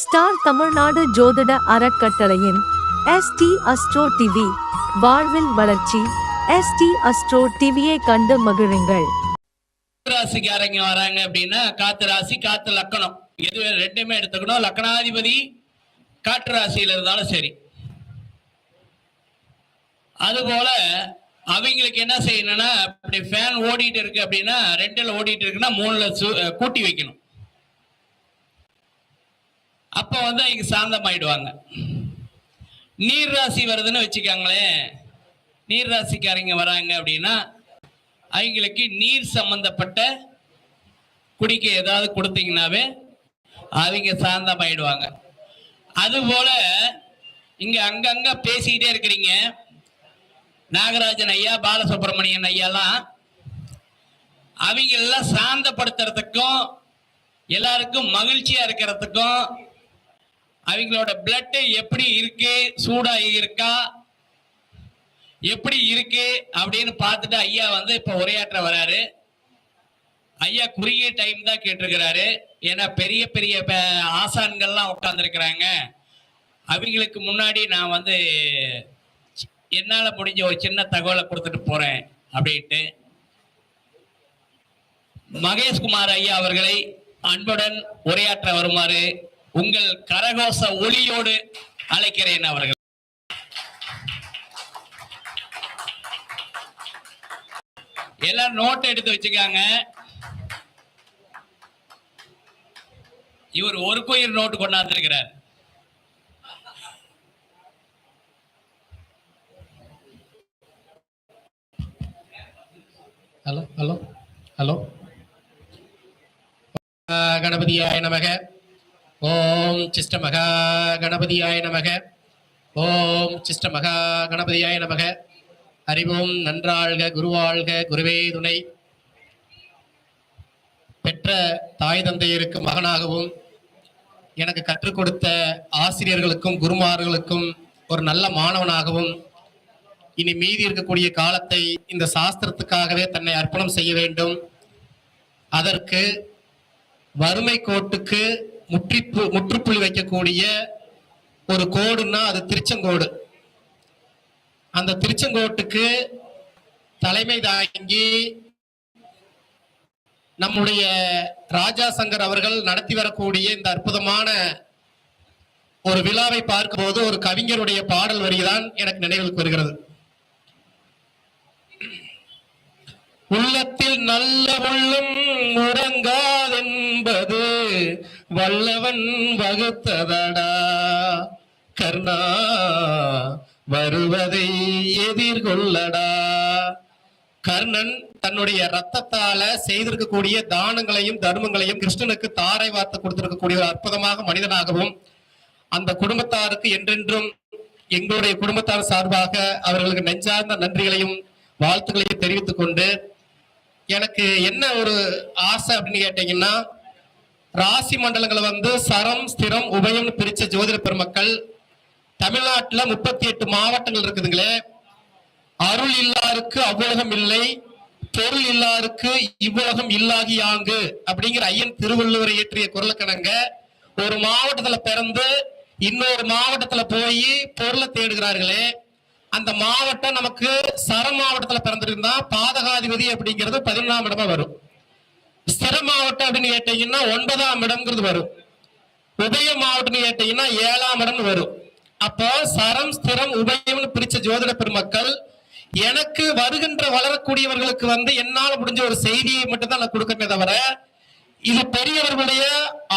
Star Tamil Nadu ஜோதிட அறக்கட்டளையின் ST astro TV வாழ்வில் வளர்ச்சி. எஸ்டி அஸ்ட்ரோ டிவியை கண்டு மகிழுங்கள். ராசிக்காரங்க வராங்க அப்படின்னா காத்து ராசி காத்து லக்கணம். எது ரெண்டுமே எடுத்துக்கணும். லக்கணாதிபதி காற்று ராசியில இருந்தாலும் சரி. அதுபோல அவங்களுக்கு என்ன செய்யணும்னா இப்படி ஃபேன் ஓடிட்டு இருக்கு அப்படின்னா ரெண்டுல ஓடிட்டு இருக்குன்னா மூணுல கூட்டி வைக்கணும். அப்ப வந்து அவங்க சாந்தமாயிடுவாங்க. நீர் ராசி வருதுன்னு வச்சுக்கோங்களேன். நீர் ராசிக்காரங்க வராங்க அப்படின்னா அவங்களுக்கு நீர் சம்பந்தப்பட்ட குடிக்க ஏதாவது கொடுத்தீங்கன்னாவே அவங்க சாந்தமாயிடுவாங்க. அதுபோல இங்க அங்கங்க பேசிக்கிட்டே இருக்கிறீங்க. நாகராஜன் ஐயா பாலசுப்ரமணியன் ஐயாலாம் அவங்க எல்லாம் சாந்தப்படுத்துறதுக்கும் எல்லாருக்கும் மகிழ்ச்சியா இருக்கிறதுக்கும் அவங்களோட பிளட் எப்படி இருக்கு? சூடா இருக்கா? எப்படி இருக்கு? அப்படின்னு பார்த்துட்டு ஐயா வந்து இப்ப உரையாற்ற வராரு. ஐயா குறுகிய டைம் தான் கேட்டிருக்கிறாரு. ஏன்னா பெரிய பெரிய ஆசான்கள்லாம் உட்காந்துருக்கிறாங்க அவங்களுக்கு முன்னாடி நான் வந்து என்னால் முடிஞ்ச ஒரு சின்ன தகவலை கொடுத்துட்டு போகிறேன் அப்படின்ட்டு. மகேஷ்குமார் ஐயா அவர்களை அன்புடன் உரையாற்ற வருமாறு உங்கள் கரகோச ஒளியோடு அழைக்கிறேன் அவர்கள். எல்லாம் நோட் எடுத்து வச்சுக்காங்க. இவர் ஒரு குயிர் நோட்டு கொண்டாந்துருக்கிறார். ஹலோ ஹலோ ஹலோ கணபதியாய நமக. ஓம் சிஷ்ட மகா கணபதியாய நமக. ஓம் சிஷ்ட மகா கணபதியாய நமக. அறிவோம் நன்றாழ்க குருவாழ்க குருவே துணை. பெற்ற தாய் தந்தையருக்கு மகனாகவும் எனக்கு கற்றுக் கொடுத்த ஆசிரியர்களுக்கும் குருமார்களுக்கும் ஒரு நல்ல மாணவனாகவும் இனி மீதி இருக்கக்கூடிய காலத்தை இந்த சாஸ்திரத்துக்காகவே தன்னை அர்ப்பணம் செய்ய வேண்டும். அதற்கு வறுமை கோட்டுக்கு முற்றிப்பு முற்றுப்புள்ளி வைக்கக்கூடிய ஒரு கோடுன்னா அது திருச்செங்கோடு. அந்த திருச்செங்கோட்டுக்கு தலைமை தாங்கி நம்முடைய ராஜா சங்கர் அவர்கள் நடத்தி வரக்கூடிய இந்த அற்புதமான ஒரு விழாவை பார்க்கும்போது ஒரு கவிஞருடைய பாடல் வரிதான் எனக்கு நினைவுக்கு வருகிறது. உள்ளத்தில் நல்ல உள்ளம் உறங்காதென்பது வல்லவன் வகுத்ததடா. கர்ணா வருவதை எதிர்கொள்ளடா. கர்ணன் தன்னுடைய ரத்தத்தால செய்திருக்கக்கூடிய தானங்களையும் தர்மங்களையும் கிருஷ்ணனுக்கு தாரை வார்த்து கொடுத்திருக்கக்கூடிய ஒரு அற்புதமாக மனிதனாகவும் அந்த குடும்பத்தாருக்கு என்றென்றும் எங்களுடைய குடும்பத்தார் சார்பாக அவர்களுக்கு நெஞ்சார்ந்த நன்றிகளையும் வாழ்த்துக்களையும் தெரிவித்துக் கொண்டு எனக்கு என்ன ஒரு ஆசை அப்படின்னு கேட்டீங்கன்னா ராசி மண்டலங்களை வந்து சரம் ஸ்திரம் உபயம்னு பிரிச்ச ஜோதிட பெருமக்கள். தமிழ்நாட்டில் முப்பத்தி எட்டு மாவட்டங்கள் இருக்குதுங்களே. அருள் இல்லாருக்கு அவ்வுலகம் இல்லை பொருள் இல்லாருக்கு இவ்வுலகம் இல்லாகி யாங்கு அப்படிங்கிற ஐயன் திருவள்ளுவரை இயற்றிய குரலுக்கணங்க ஒரு மாவட்டத்துல பிறந்து இன்னொரு மாவட்டத்துல போய் பொருளை தேடுகிறார்களே. அந்த மாவட்டம் நமக்கு சர மாவட்டத்துல பிறந்திருந்தா பாதகாதிபதி அப்படிங்கிறது பதினொன்றாம் இடமா வரும். ஸ்திர மாவட்டம் அப்படின்னு கேட்டீங்கன்னா ஒன்பதாம் இடம்ங்கிறது வரும். உபய மாவட்டம்னு கேட்டீங்கன்னா ஏழாம் இடம்னு வரும். அப்போ சரம் ஸ்திரம் உபயம்னு பிரிச்ச ஜோதிட பெருமக்கள் எனக்கு வருகின்ற வளரக்கூடியவர்களுக்கு வந்து என்னால் முடிஞ்ச ஒரு செய்தியை மட்டும் தான் நான் கொடுக்கறே தவிர இது பெரியவர்களுடைய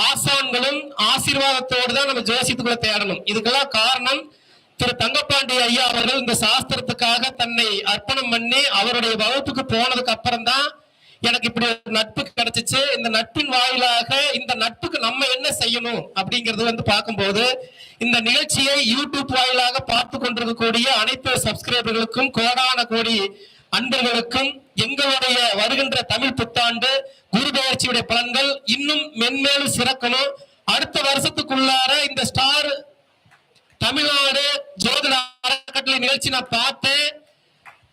ஆசான்களும் ஆசீர்வாதத்தோடு தான் நம்ம ஜோசியத்துக்குள்ள தேடணும். இதுக்கெல்லாம் காரணம் திரு தங்கப்பாண்டி ஐயா அவர்கள் இந்த சாஸ்திரத்துக்காக தன்னை அர்ப்பணம் பண்ணி அவருடைய வகுப்புக்கு போனதுக்கு அப்புறம் தான் எனக்கு இப்படி ஒரு நட்பு கிடைச்சிச்சு இந்த நட்பின் வாயிலாக இந்த நட்புக்கு நம்ம என்ன செய்யணும் அப்படிங்கறது வந்து பார்க்கும்போது இந்த நிகழ்ச்சியை யூடியூப் வாயிலாக பார்த்து கொண்டிருக்கக்கூடிய அனைத்து சப்ஸ்கிரைபர்களுக்கும் கோடான கோடி அன்பர்களுக்கும் எங்களுடைய வருகின்ற தமிழ் புத்தாண்டு குரு பயிற்சியுடைய பலன்கள் இன்னும் மென்மேலும் சிறக்கணும். அடுத்த வருஷத்துக்குள்ளார இந்த ஸ்டார் தமிழ்நாடு ஜோதிட அறக்கட்டளை நிகழ்ச்சி நான் பார்த்தேன்.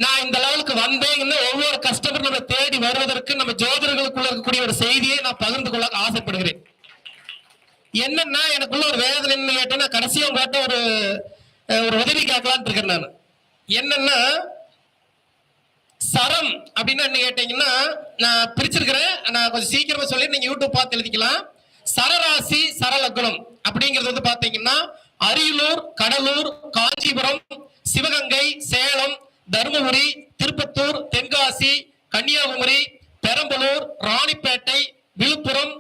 நான் இந்த லெவலுக்கு வந்தேன்னு ஒவ்வொரு கஸ்டமர் நம்ம தேடி வருவதற்கு நம்ம ஜோதிடர்களுக்குள்ள இருக்கக்கூடிய ஒரு செய்தியை நான் பகிர்ந்து கொள்ள ஆசைப்படுகிறேன். என்னன்னா எனக்குள்ள ஒரு வேதனை என்ன கேட்டேன்னா கடைசியா உங்கள்கிட்ட ஒரு ஒரு உதவி கேட்கலான்னு இருக்கேன் நான். என்னன்னா சரம் அப்படின்னு என்ன கேட்டீங்கன்னா நான் பிரிச்சிருக்கிறேன் நான் கொஞ்சம் சீக்கிரமா சொல்லி நீங்க யூடியூப் பார்த்து எழுதிக்கலாம். சரராசி சரலக்னம் அப்படிங்கிறது வந்து பாத்தீங்கன்னா அரியலூர் கடலூர் காஞ்சிபுரம் சிவகங்கை சேலம் தருமபுரி திருப்பத்தூர் தென்காசி கன்னியாகுமரி பெரம்பலூர் ராணிப்பேட்டை விழுப்புரம்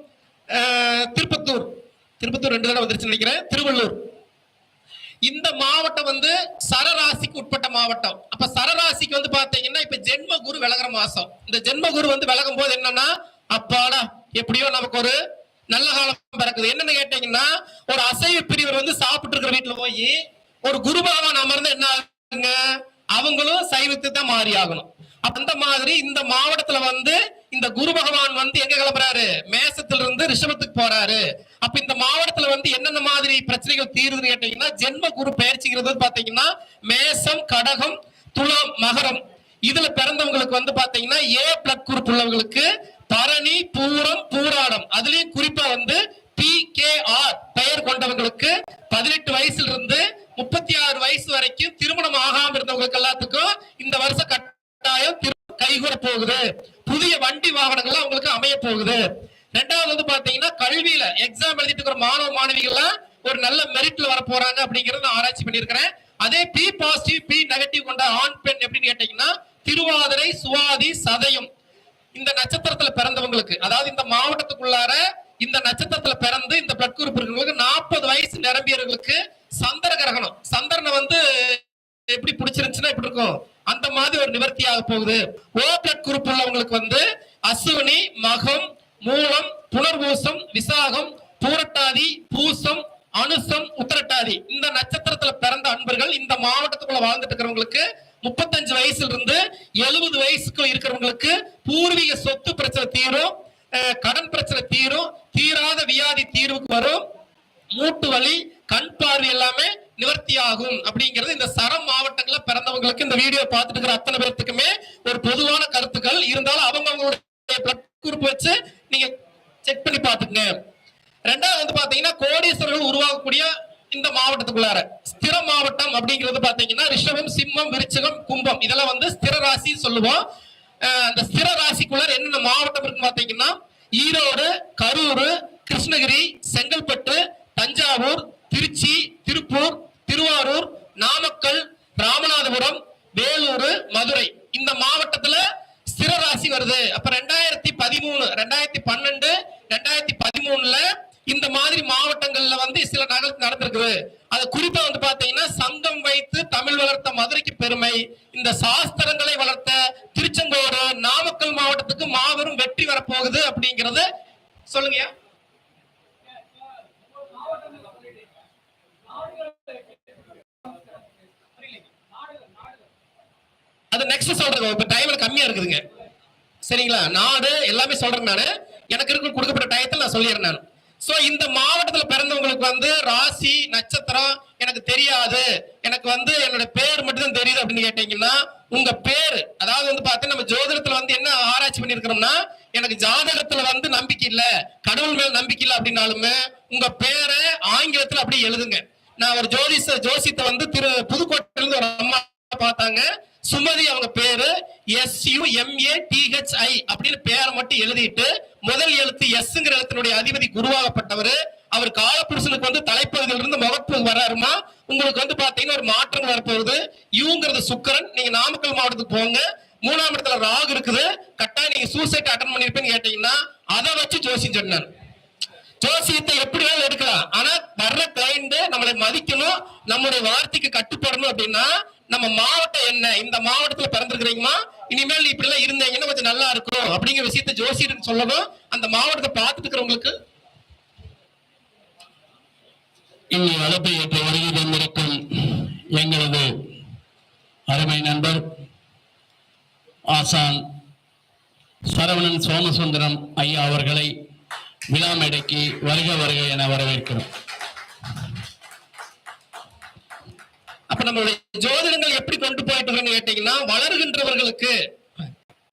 திருப்பத்தூர். திருப்பத்தூர் ரெண்டு தடவை வந்துருச்சு நினைக்கிறேன். திருவள்ளூர். இந்த மாவட்டம் வந்து சரராசிக்கு உட்பட்ட மாவட்டம். அப்ப சரராசிக்கு வந்து பாத்தீங்கன்னா இப்ப ஜென்ம குரு விலகிற மாசம். இந்த ஜென்ம குரு வந்து விலகும் போது என்னன்னா அப்பாடா எப்படியோ நமக்கு ஒரு நல்ல காலம் பிறக்குது. என்னன்னு கேட்டீங்கன்னா ஒரு அசைவ பிரிவர் வந்து சாப்பிட்டு இருக்கிற வீட்டுல போய் ஒரு குருபாவான் அமர்ந்து என்ன ஆகுங்க? அவங்களும் சைவத்தை தான் மாறி ஆகணும். அந்த மாதிரி இந்த மாவட்டத்துல வந்து இந்த குரு பகவான் வந்து எங்க கிளம்புறாரு? மேசத்துல இருந்து ரிஷபத்துக்கு போறாரு. அப்ப இந்த மாவட்டத்துல வந்து என்னென்ன மாதிரி பிரச்சனைகள் தீருதுன்னு கேட்டீங்கன்னா ஜென்ம குரு பயிற்சிங்கிறது பாத்தீங்கன்னா மேசம் கடகம் துலாம் மகரம். இதுல பிறந்தவங்களுக்கு வந்து பாத்தீங்கன்னா ஏ பிளட் குரூப் உள்ளவங்களுக்கு பரணி பூரம் பூராடம். அதுலயும் குறிப்பா வந்து பி கே ஆர் பெயர் கொண்டவங்களுக்கு பதினெட்டு வயசுல இருந்து முப்பத்தி ஆறு வயசு வரைக்கும் திருமணம் ஆகாம இருந்தவங்களுக்கு எல்லாத்துக்கும் இந்த வருஷம் கட்டாயம் திரு- கைகூட போகுது. புதிய வண்டி வாகனங்கள் அவங்களுக்கு அமைய போகுது. ரெண்டாவது வந்து பாத்தீங்கன்னா கல்வியில எக்ஸாம் எழுதிட்டு இருக்கிற மாணவ மாணவிகள்லாம் ஒரு நல்ல மெரிட்ல வர போறாங்க அப்படிங்கறத நான் ஆராய்ச்சி பண்ணிருக்கிறேன் அதே பி பாசிட்டிவ் பி நெகட்டிவ் கொண்ட ஆண் பெண் எப்படின்னு கேட்டீங்கன்னா திருவாதிரை சுவாதி சதயம். இந்த நட்சத்திரத்துல பிறந்தவங்களுக்கு அதாவது இந்த மாவட்டத்துக்குள்ளார இந்த நட்சத்திரத்துல பிறந்து இந்த பிளட் குரூப் இருக்கிறவங்களுக்கு நாற்பது வயசு நிரம்பியவர்களுக்கு சந்திர கிரகணம் சந்திரனை வந்து எப்படி பிடிச்சிருந்துச்சுன்னா இப்படி இருக்கும். அந்த மாதிரி ஒரு நிவர்த்தியாக போகுது. ஓ பிளட் குரூப் உள்ளவங்களுக்கு வந்து அசுவினி மகம் மூலம் புனர்பூசம் விசாகம் பூரட்டாதி பூசம் அனுசம் உத்திரட்டாதி. இந்த நட்சத்திரத்துல பிறந்த அன்பர்கள் இந்த மாவட்டத்துக்குள்ள வாழ்ந்துட்டு இருக்கிறவங்களுக்கு முப்பத்தஞ்சு வயசுல இருந்து எழுபது வயசுக்கு இருக்கிறவங்களுக்கு பூர்வீக சொத்து பிரச்சனை தீரும். கடன் பிரச்சனை தீரும். தீராத வியாதி தீர்வுக்கு வரும். மூட்டு வலி கண் பார்வை எல்லாமே நிவர்த்தி ஆகும் அப்படிங்கிறது இந்த சரம் மாவட்டங்கள்ல பிறந்தவங்களுக்கு இந்த வீடியோ பார்த்துட்டு இருக்கிற அத்தனை பேர்த்துக்குமே ஒரு பொதுவான கருத்துக்கள். இருந்தாலும் அவங்க அவங்களுடைய பிளட் குரூப் வச்சு நீங்க செக் பண்ணி பாத்துக்கங்க ரெண்டாவது வந்து பாத்தீங்கன்னா கோடீஸ்வரர்கள் உருவாகக்கூடிய இந்த மாவட்டத்துக்குள்ளார. ஸ்திர மாவட்டம் அப்படிங்கிறது பாத்தீங்கன்னா ரிஷபம் சிம்மம் விருச்சகம் கும்பம். இதெல்லாம் வந்து ஸ்திர ராசி சொல்லுவோம். அந்த ஸ்திர ராசிக்குள்ளார என்னென்ன மாவட்டம் இருக்குன்னு பாத்தீங்கன்னா ஈரோடு கரூர் கிருஷ்ணகிரி செங்கல்பட்டு தஞ்சாவூர் திருச்சி திருப்பூர் திருவாரூர் நாமக்கல் ராமநாதபுரம் வேலூர் மதுரை. இந்த மாவட்டத்துல ஸ்திர ராசி வருது. அப்ப ரெண்டாயிரத்தி பதிமூணு ரெண்டாயிரத்தி பன்னெண்டு ரெண்டாயிரத்தி பதிமூணுல இந்த மாதிரி மாவட்டங்கள்ல வந்து சில நகல் நடந்திருக்குது. அது குறிப்பா வந்து பாத்தீங்கன்னா சங்கம் வைத்து தமிழ் வளர்த்த மதுரைக்கு பெருமை. இந்த சாஸ்திரங்களை வளர்த்த திருச்செங்கோடு நாமக்கல் மாவட்டத்துக்கு மாபெரும் வெற்றி வரப்போகுது அப்படிங்கறது சொல்லுங்கய்யா. அது நெக்ஸ்ட் சொல்றது. இப்ப டைம்ல கம்மியா இருக்குதுங்க. சரிங்களா? நாடு எல்லாமே சொல்றேன் நானு. எனக்கு இருக்க கொடுக்கப்பட்ட டயத்தில் நான் சொல்லிடுறேன் நான். ஸோ இந்த மாவட்டத்தில் பிறந்தவங்களுக்கு வந்து ராசி நட்சத்திரம் எனக்கு தெரியாது. எனக்கு வந்து என்னோட பேர் மட்டும் தான் தெரியுது அப்படின்னு கேட்டீங்கன்னா உங்க பேர் அதாவது வந்து பார்த்தா நம்ம ஜோதிடத்துல வந்து என்ன ஆராய்ச்சி பண்ணிருக்கிறோம்னா எனக்கு ஜாதகத்துல வந்து நம்பிக்கை இல்ல. கடவுள் மேல நம்பிக்கை இல்ல அப்படின்னாலுமே உங்க பேரை ஆங்கிலத்துல அப்படியே எழுதுங்க. நான் ஒரு ஜோதிஷ ஜோசியத்தை வந்து திரு புதுக்கோட்டையில இருந்து ஒரு அம்மா பார்த்தாங்க. சுமதி அவங்க பேரு எஸ் யூ டிஹெச் ஐ அப்படின்னு பேரை மட்டும் எழுதிட்டு முதல் எழுத்து எஸ்ங்கிற எழுத்தினுடைய அதிபதி குருவாகப்பட்டவர். அவர் காலப்புருஷனுக்கு வந்து தலைப்பகுதியில் இருந்து முகப்பு வராருமா? உங்களுக்கு வந்து பாத்தீங்கன்னா ஒரு மாற்றம் வரப்போகுது. யூங்கிறது சுக்கரன். நீங்க நாமக்கல் மாவட்டத்துக்கு போங்க. மூணாம் இடத்துல ராகு இருக்குது. கட்டாயம் நீங்க சூசைட் அட்டன் பண்ணிருப்பேன்னு கேட்டீங்கன்னா அதை வச்சு ஜோசியம் சொன்னார். ஜோசியத்தை எப்படி வேணாலும் எடுக்கலாம். ஆனா வர்ற கிளைண்ட் நம்மளை மதிக்கணும் நம்முடைய வார்த்தைக்கு கட்டுப்படணும் அப்படின்னா நம்ம மாவட்டம் என்ன? இந்த மாவட்டத்துல பிறந்திருக்கிறீங்கம்மா? இனிமேல் இப்படி எல்லாம் இருந்தீங்கன்னா கொஞ்சம் நல்லா இருக்கும்? அப்படிங்கிற விஷயத்த ஜோசியர் சொல்லணும். அந்த மாவட்டத்தை பார்த்துட்டு இருக்கிறவங்களுக்கு. இங்கு அழைப்பை ஏற்று வருகை தந்திருக்கும் எங்களது அருமை நண்பர் ஆசான் சரவணன் சோமசுந்தரம் ஐயா அவர்களை விழா மேடைக்கு வருக வருக என வரவேற்கிறோம். அப்ப நம்மளுடைய ஜோதிடங்கள் எப்படி கொண்டு போயிட்டு கேட்டீங்கன்னா வளர்கின்றவர்களுக்கு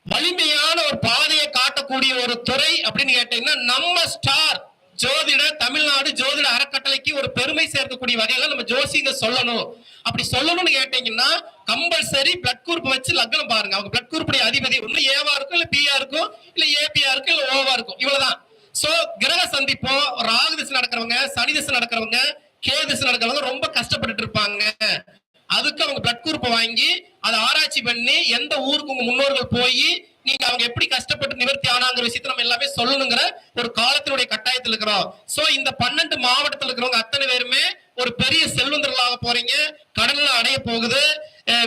வலிமையான ஒரு பாதையை காட்டக்கூடிய ஒரு துறை அப்படின்னு கேட்டீங்கன்னா நம்ம ஸ்டார் ஜோதிட தமிழ்நாடு ஜோதிட அறக்கட்டளைக்கு ஒரு பெருமை சேர்க்கக்கூடிய வகையில நம்ம ஜோசிங்க சொல்லணும். அப்படி சொல்லணும்னு கேட்டீங்கன்னா கம்பல்சரி பிளட் குரூப் வச்சு லக்னம் பாருங்க. அவங்க பிளட் குரூப்புடைய அதிபதி ஒண்ணு ஏவா இருக்கும் இல்ல பிஆ இருக்கும் இல்ல ஏபிஆ இருக்கும் இல்ல ஓவா இருக்கும். இவ்வளவுதான். சோ கிரக சந்திப்போம். ராகு திசை நடக்கிறவங்க சனி திசை நடக்கிறவங்க கே திசை நடக்கிறவங்க ரொம்ப கஷ்டப்பட்டுட்டு இருப்பாங்க. அதுக்கு அவங்க பிளட் குரூப் வாங்கி அதை ஆராய்ச்சி பண்ணி எந்த ஊருக்கு உங்க முன்னோர்கள் போய் நீங்க அவங்க எப்படி கஷ்டப்பட்டு நிவர்த்தி ஆனாங்கிற விஷயத்த நம்ம எல்லாமே சொல்லணுங்கிற ஒரு காலத்தினுடைய கட்டாயத்தில் இருக்கிறோம். சோ இந்த பன்னெண்டு மாவட்டத்தில் இருக்கிறவங்க அத்தனை பேருமே ஒரு பெரிய செல்வந்தர்களாக போறீங்க. கடல்ல அடைய போகுது.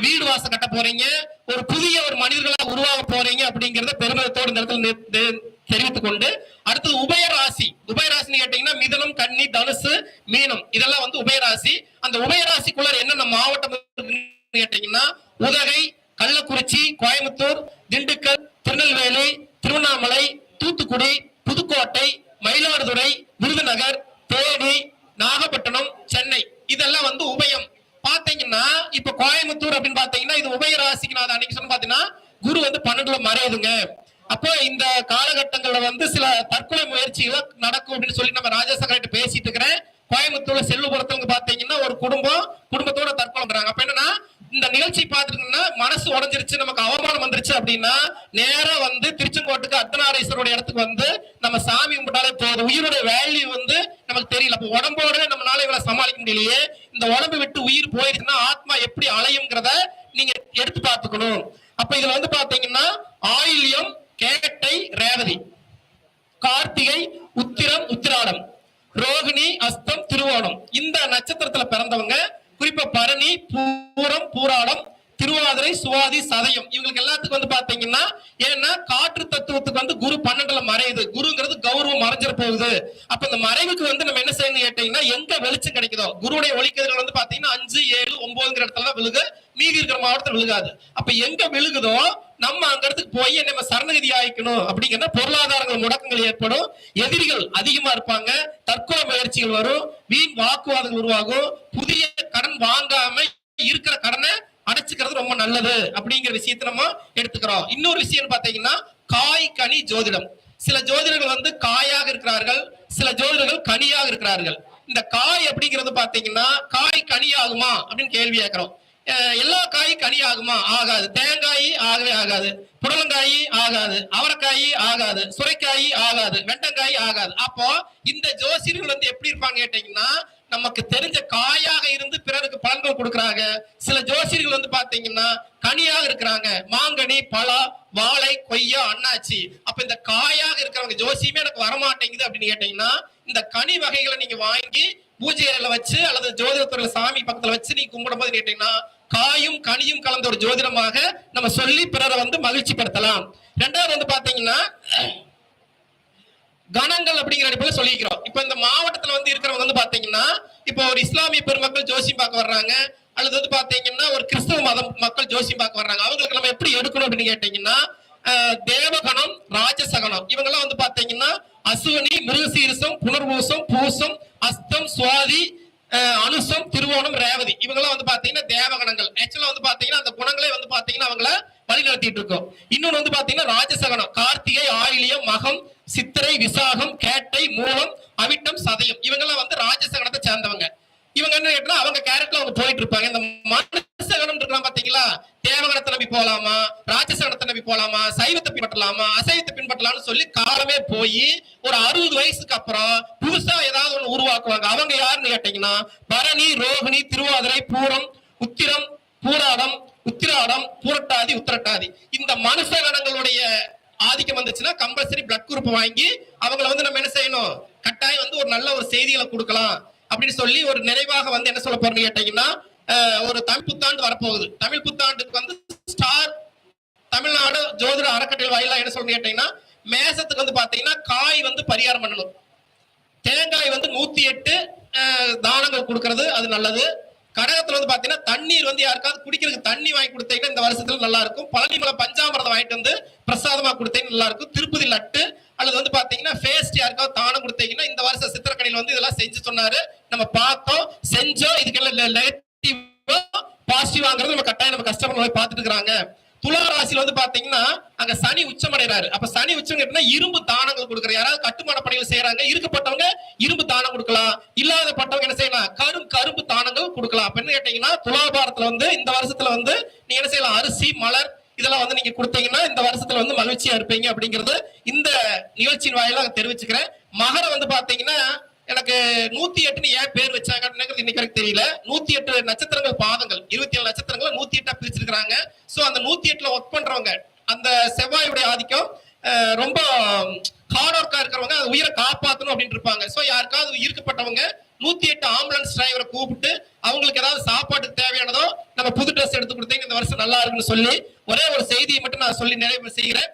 வீடு வாசல் கட்ட போறீங்க. ஒரு புதிய ஒரு மனிதர்களாக உருவாக போறீங்க அப்படிங்கறத பெருமிதத்தோடு இந்த இடத்துல தெரிவித்துக் கொண்டு அடுத்தது உபயராசி உபயராசின்னு கேட்டீங்கன்னா மிதனம் கன்னி தனுசு மீனம். இதெல்லாம் வந்து உபயராசி அந்த உபயராசிக்குள்ள என்னென்ன மாவட்டம் இருக்குன்னு கேட்டீங்கன்னா உதகை கள்ளக்குறிச்சி கோயம்புத்தூர் திண்டுக்கல் திருநெல்வேலி திருவண்ணாமலை தூத்துக்குடி புதுக்கோட்டை மயிலாடுதுறை விருதுநகர் தேனி நாகப்பட்டினம் சென்னை. இதெல்லாம் வந்து உபயம். பாத்தீங்கன்னா இப்ப கோயம்புத்தூர் அப்படின்னு பாத்தீங்கன்னா இது உபய ராசிக்கு நான் அன்னைக்கு சொன்ன பாத்தீங்கன்னா குரு வந்து பன்னெண்டுல மறையுதுங்க. அப்போ இந்த காலகட்டங்கள்ல வந்து சில தற்கொலை முயற்சிகள் நடக்கும் அப்படின்னு சொல்லி நம்ம ராஜசேகர்கிட்ட பேசிட்டு இருக்கிறேன். கோயம்புத்தூர்ல செல்லுபுரத்துங்க பாத்தீங்கன்னா ஒரு குடும்பம் குடும்பத்தோட தற்கொலை பண்றாங்க அப்ப என்னன்னா இந்த நிகழ்ச்சி பார்த்துட்டீங்கன்னா மனசு உடஞ்சிருச்சு நமக்கு அவமானம் வந்துருச்சு அப்படின்னா நேரா வந்து திருச்செங்கோட்டுக்கு அர்த்தநாரீஸ்வரோட இடத்துக்கு வந்து நம்ம சாமி கும்பிட்டாலே போதும். உயிரோட வேல்யூ வந்து நமக்கு தெரியல. அப்ப உடம்போட நம்மளால இவளை சமாளிக்க முடியலையே. இந்த உடம்பு விட்டு உயிர் போயிருச்சுன்னா ஆத்மா எப்படி அலையுங்கிறத நீங்க எடுத்து பார்த்துக்கணும். அப்ப இதுல வந்து பாத்தீங்கன்னா ஆயில்யம் கேட்டை ரேவதி கார்த்திகை உத்திரம் உத்திராடம் ரோகிணி அஸ்தம் திருவோணம். இந்த நட்சத்திரத்துல பிறந்தவங்க குறிப்பா பரணி பூரம் பூராடம் திருவாதிரை சுவாதி சதயம் இவங்களுக்கு எல்லாத்துக்கும் வந்து பாத்தீங்கன்னா ஏன்னா காற்று தத்துவத்துக்கு வந்து குரு பன்னெண்டுல மறையுது. குருங்கிறது கௌரவம் மறைஞ்சிட போகுது. அப்ப இந்த மறைவுக்கு வந்து நம்ம என்ன செய்யணும் கேட்டீங்கன்னா எங்க வெளிச்சம் கிடைக்குதோ குருடைய ஒளிக்கதிர்கள் வந்து பாத்தீங்கன்னா அஞ்சு ஏழு ஒன்பதுங்கிற இடத்துல தான் விழுகு மீதி இருக்கிற மாவட்டத்தில் விழுகாது. அப்ப எங்க விழுகுதோ நம்ம அங்க இடத்துக்கு போய் நம்ம சரணகதி ஆயிக்கணும் அப்படிங்கிற பொருளாதாரங்கள் முடக்கங்கள் ஏற்படும். எதிரிகள் அதிகமா இருப்பாங்க. தற்கொலை முயற்சிகள் வரும். வீண் வாக்குவாதங்கள் உருவாகும். புதிய கடன் வாங்காம இருக்கிற கடனை அடைச்சுக்கிறது ரொம்ப நல்லது அப்படிங்கிற விஷயத்த நம்ம எடுத்துக்கிறோம். இன்னொரு விஷயம் பாத்தீங்கன்னா காய் கனி ஜோதிடம். சில ஜோதிடர்கள் வந்து காயாக இருக்கிறார்கள். சில ஜோதிடர்கள் கனியாக இருக்கிறார்கள். இந்த காய் அப்படிங்கிறது பாத்தீங்கன்னா காய் கனியாகுமா அப்படின்னு கேள்வி கேட்கிறோம். எல்லா காயும் கனி ஆகுமா ஆகாது. தேங்காய் ஆகவே ஆகாது. புடலங்காய் ஆகாது. அவரைக்காய் ஆகாது. சுரைக்காய் ஆகாது. வெண்டங்காய் ஆகாது. அப்போ இந்த ஜோசியர்கள் வந்து எப்படி இருப்பாங்க கேட்டீங்கன்னா நமக்கு தெரிஞ்ச காயாக இருந்து பிறருக்கு பலன்கள் கொடுக்குறாங்க. சில ஜோசியர்கள் வந்து பாத்தீங்கன்னா கனியாக இருக்கிறாங்க. மாங்கனி பலா வாழை கொய்யா அண்ணாச்சி அப்ப இந்த காயாக இருக்கிறவங்க ஜோசியமே எனக்கு வரமாட்டேங்குது அப்படின்னு கேட்டீங்கன்னா இந்த கனி வகைகளை நீங்க வாங்கி பூஜை அறையில வச்சு அல்லது ஜோதிடத்துறையில சாமி பக்கத்துல வச்சு நீ கும்பிடும் போது கேட்டீங்கன்னா காயும் கனியும் கலந்த ஒரு ஜோதிடமாக நம்ம சொல்லி பிறரை வந்து மகிழ்ச்சி படுத்தலாம். ரெண்டாவது வந்து பாத்தீங்கன்னா கணங்கள் அப்படிங்கிற அடிப்படையில் சொல்லிக்கிறோம். இப்ப இந்த மாவட்டத்துல வந்து இருக்கிறவங்க வந்து பாத்தீங்கன்னா இப்போ ஒரு இஸ்லாமிய பெருமக்கள் ஜோசியம் பார்க்க வர்றாங்க அல்லது வந்து பாத்தீங்கன்னா ஒரு கிறிஸ்தவ மதம் மக்கள் ஜோசியம் பார்க்க வர்றாங்க. அவங்களுக்கு நம்ம எப்படி எடுக்கணும் அப்படின்னு கேட்டீங்கன்னா தேவகணம் ராஜசகணம். இவங்கெல்லாம் வந்து பாத்தீங்கன்னா அசுவனி மிருகசீரிசம் புனர்பூசம் பூசம் அஸ்தம் சுவாதி அனுசம் திருவோணம் ரேவதி. இவங்கெல்லாம் வந்து பாத்தீங்கன்னா தேவகணங்கள். ஆக்சுவலா வந்து பாத்தீங்கன்னா அந்த குணங்களே வந்து பாத்தீங்கன்னா அவங்கள வழிநடத்திட்டு இருக்கோம். இன்னொன்று வந்து பாத்தீங்கன்னா ராஜசகனம். கார்த்திகை ஆயிலியம் மகம் சித்திரை விசாகம் கேட்டை மூலம் அவிட்டம் சதயம். இவங்கெல்லாம் வந்து ராஜசகனத்தை சேர்ந்தவங்க. இவங்க என்ன கேட்டா அவங்க கேரக்டர்ல அவங்க போயிட்டு இருப்பாங்க. இந்த மனசகனம் இருக்கலாம் பாத்தீங்களா? தேவகணத்தை நம்பி போலாமா? ராஜசகனத்தை நம்பி போலாமா? சைவத்தை பின்பற்றலாமா? அசைவத்தை பின்பற்றலாம்னு சொல்லி காலமே போய் ஒரு அறுபது வயசுக்கு அப்புறம் புதுசா ஏதாவது ஒண்ணு உருவாக்குவாங்க. அவங்க யாருன்னு கேட்டீங்கன்னா பரணி ரோஹிணி திருவாதிரை பூரம் உத்திரம் பூராடம் உத்திராடம் பூரட்டாதி உத்திரட்டாதி. இந்த மனுஷ கணங்களுடைய ஆதிக்கம் வந்துச்சுன்னா கம்பல்சரி பிளட் குரூப் வாங்கி அவங்கள வந்து நம்ம என்ன செய்யணும்? கட்டாயம் வந்து ஒரு நல்ல ஒரு செய்திகளை கொடுக்கலாம். அப்படின்னு சொல்லி ஒரு நிறைவாக வந்து என்ன சொல்ல போறேன்னு கேட்டீங்கன்னா ஒரு தமிழ் புத்தாண்டு வரப்போகுது. தமிழ் புத்தாண்டுக்கு வந்து ஸ்டார் தமிழ்நாடு ஜோதிட அறக்கட்டளை வாயிலா என்ன சொல்லணும் கேட்டீங்கன்னா மேசத்துக்கு வந்து பாத்தீங்கன்னா காய் வந்து பரிகாரம் பண்ணணும். தேங்காய் வந்து நூத்தி எட்டு தானங்கள் கொடுக்கறது அது நல்லது. கடகத்துல வந்து பாத்தீங்கன்னா தண்ணீர் வந்து யாருக்காவது குடிக்கிறதுக்கு தண்ணி வாங்கி கொடுத்தீங்கன்னா இந்த வருஷத்துல நல்லா இருக்கும். பழனிமலை பஞ்சாமிரதம் வாங்கிட்டு வந்து பிரசாதமா கொடுத்தீங்கன்னா நல்லா இருக்கும். திருப்பதி லட்டு அல்லது வந்து பாத்தீங்கன்னா ஃபேஸ்ட் யாருக்காவது தானம் கொடுத்தீங்கன்னா இந்த வருஷம் சித்திரக்கடையில் வந்து இதெல்லாம் செஞ்சு சொன்னாரு. நம்ம பார்த்தோம் செஞ்சோம். இதுக்கெல்லாம் பாசிட்டிவாங்கிறது நம்ம கட்டாயம் நம்ம கஸ்டமர் போய் பார்த்துட்டு இருக்காங்க துலா ராசியில வந்து பாத்தீங்கன்னா அங்க சனி உச்சமடைறாரு. அப்ப சனி உச்சம் கேட்டீங்கன்னா இரும்பு தானங்கள் கொடுக்குற யாராவது கட்டுமான பணிகள் செய்யறாங்க இருக்கப்பட்டவங்க இரும்பு தானம் கொடுக்கலாம். இல்லாதப்பட்டவங்க என்ன செய்யலாம்? கரும் கரும்பு தானங்கள் கொடுக்கலாம். அப்ப என்ன கேட்டீங்கன்னா துலாபாரத்துல வந்து இந்த வருஷத்துல வந்து நீங்க என்ன செய்யலாம்? அரிசி மலர் இதெல்லாம் வந்து நீங்க கொடுத்தீங்கன்னா இந்த வருஷத்துல வந்து மகிழ்ச்சியா இருப்பீங்க அப்படிங்கிறது இந்த நிகழ்ச்சியின் வாயிலாக தெரிவிச்சுக்கிறேன். மகரம் வந்து பாத்தீங்கன்னா எனக்கு நூத்தி எட்டுன்னு ஏன் பேர் வச்சாங்க இன்னைக்கு எனக்கு தெரியல. நூத்தி எட்டு நட்சத்திரங்கள் பாதங்கள். இருபத்தி ஏழு நட்சத்திரங்களை நூத்தி எட்டா பிரிச்சிருக்கிறாங்க. சோ அந்த நூத்தி எட்டுல ஒர்க் பண்றவங்க அந்த செவ்வாயுடைய ஆதிக்கம் ரொம்ப ஹார்ட் ஒர்க்கா இருக்கிறவங்க அது உயிரை காப்பாற்றணும் அப்படின்னு இருப்பாங்க. சோ யாருக்காவது இருக்கப்பட்டவங்க நூத்தி எட்டு ஆம்புலன்ஸ் டிரைவரை கூப்பிட்டு அவங்களுக்கு ஏதாவது சாப்பாட்டுக்கு தேவையானதோ நம்ம புது ட்ரெஸ் எடுத்து கொடுத்தீங்க இந்த வருஷம் நல்லா இருக்குன்னு சொல்லி ஒரே ஒரு செய்தியை மட்டும் நான் சொல்லி நிறைவு செய்கிறேன்.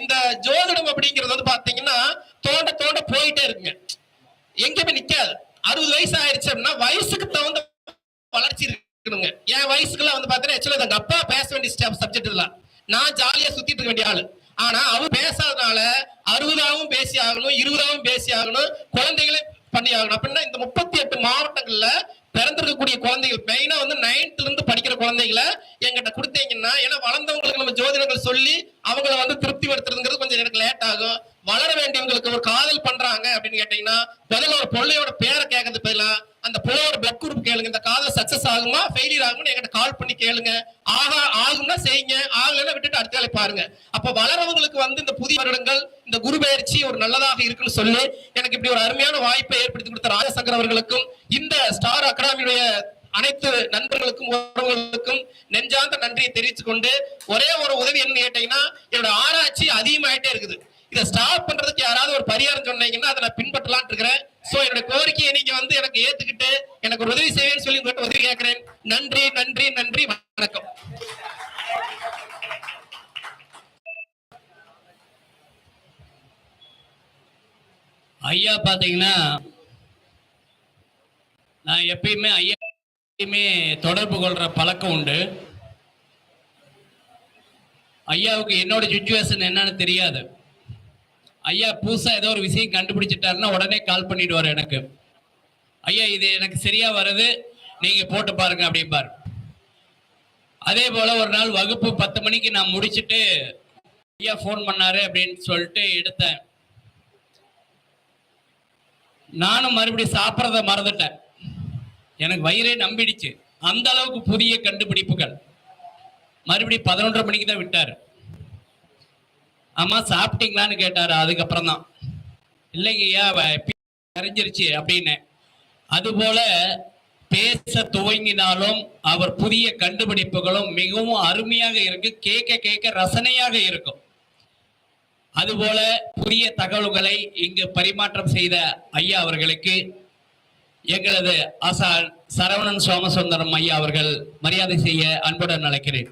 இந்த ஜோதிடம் அப்படிங்கிறது வந்து பாத்தீங்கன்னா தோண்ட தோண்ட போயிட்டே இருக்குங்க. எங்கேயுமே நிக்காது. அறுபது வயசு ஆயிடுச்சு அப்படின்னா வயசுக்கு தகுந்த வளர்ச்சி இருக்கணுங்க. என் வயசுக்குலாம் வந்து பாத்தீங்கன்னா ஆக்சுவலா எங்க அப்பா பேச வேண்டிய சப்ஜெக்ட் இதெல்லாம் நான் ஜாலியா சுத்திட்டு இருக்க வேண்டிய ஆளு. ஆனா அவர் பேசாதனால அறுபதாவும் பேசி ஆகணும் இருபதாவும் பேசி ஆகணும் குழந்தைகளே பண்ணி ஆகணும். அப்படின்னா இந்த முப்பத்தி எட்டு மாவட்டங்கள்ல பிறந்திருக்கக்கூடிய குழந்தைகள் மெயினா வந்து நைன்த்ல இருந்து படிக்கிற குழந்தைகளை எங்கிட்ட கொடுத்தீங்கன்னா ஏன்னா வளர்ந்தவங்களுக்கு நம்ம ஜோதிடங்கள் சொல்லி அவங்கள வந்து திருப்தி படுத்துறதுங்கிறது கொஞ்சம் எனக்கு லேட் ஆகும். வளர வேண்டியவங்களுக்கு ஒரு காதல் பண்றாங்க அப்படின்னு கேட்டீங்கன்னா முதல்ல ஒரு பிள்ளையோட பேரை கேட்கறது பதிலா அந்த பிள்ளையோட பிளட் குரூப் கேளுங்க. இந்த காதல் சக்சஸ் ஆகுமா ஃபெயிலியர் ஆகும்னு என்கிட்ட கால் பண்ணி கேளுங்க. ஆகா ஆகும்னா செய்யுங்க. ஆகலைன்னா விட்டுட்டு அடுத்த வேலை பாருங்க. அப்ப வளரவங்களுக்கு வந்து இந்த புதிய வருடங்கள் இந்த குரு பயிற்சி ஒரு நல்லதாக இருக்குன்னு சொல்லி எனக்கு இப்படி ஒரு அருமையான வாய்ப்பை ஏற்படுத்தி கொடுத்த ராஜசங்கர் அவர்களுக்கும் இந்த ஸ்டார் அகாடமியுடைய அனைத்து நண்பர்களுக்கும் உறவுகளுக்கும் நெஞ்சார்ந்த நன்றியை தெரிவித்துக் கொண்டு ஒரே ஒரு உதவி என்ன கேட்டீங்கன்னா என்னோட ஆராய்ச்சி அதிகமாயிட்டே இருக்குது. இதை ஸ்டாப் பண்றதுக்கு யாராவது ஒரு பரிகாரம் சொன்னீங்கன்னா அதை நான் இருக்கிறேன். சோ என்னோட கோரிக்கையை நீங்க வந்து எனக்கு ஏத்துக்கிட்டு எனக்கு ஒரு உதவி செய்வேன்னு சொல்லி உங்கள்கிட்ட உதவி கேட்கிறேன். நன்றி நன்றி நன்றி வணக்கம். ஐயா பாத்தீங்கன்னா நான் எப்பயுமே ஐயா எப்பயுமே தொடர்பு கொள்ற பழக்கம் உண்டு. ஐயாவுக்கு என்னோட சுச்சுவேஷன் என்னன்னு தெரியாது. ஐயா புதுசா ஏதோ ஒரு விஷயம் கண்டுபிடிச்சிட்டாருன்னா உடனே கால் பண்ணிடுவார் எனக்கு. ஐயா இது எனக்கு சரியா வருது. நீங்க போட்டு பாருங்க அப்படிம்பார். அதே போல ஒரு நாள் வகுப்பு பத்து மணிக்கு நான் முடிச்சுட்டு ஐயா ஃபோன் பண்ணாரு அப்படின்னு சொல்லிட்டு எடுத்தேன். நானும் மறுபடியும் சாப்பிட்றத மறந்துட்டேன். எனக்கு வயிறே நம்பிடுச்சு. அந்த அளவுக்கு புதிய கண்டுபிடிப்புகள். மறுபடியும் பதினொன்றரை மணிக்கு தான் விட்டார். அம்மா சாப்பிட்டீங்களான்னு கேட்டாரு. அதுக்கப்புறம் தான் இல்லைங்கய்யா கரைஞ்சிருச்சு அப்படின்னு. அதுபோல பேச துவங்கினாலும் அவர் புதிய கண்டுபிடிப்புகளும் மிகவும் அருமையாக இருக்கு. கேட்க கேட்க ரசனையாக இருக்கும். அதுபோல புதிய தகவல்களை இங்கு பரிமாற்றம் செய்த ஐயா அவர்களுக்கு எங்களது ஆசான் சரவணன் சோமசுந்தரம் ஐயா அவர்கள் மரியாதை செய்ய அன்புடன் அழைக்கிறேன்.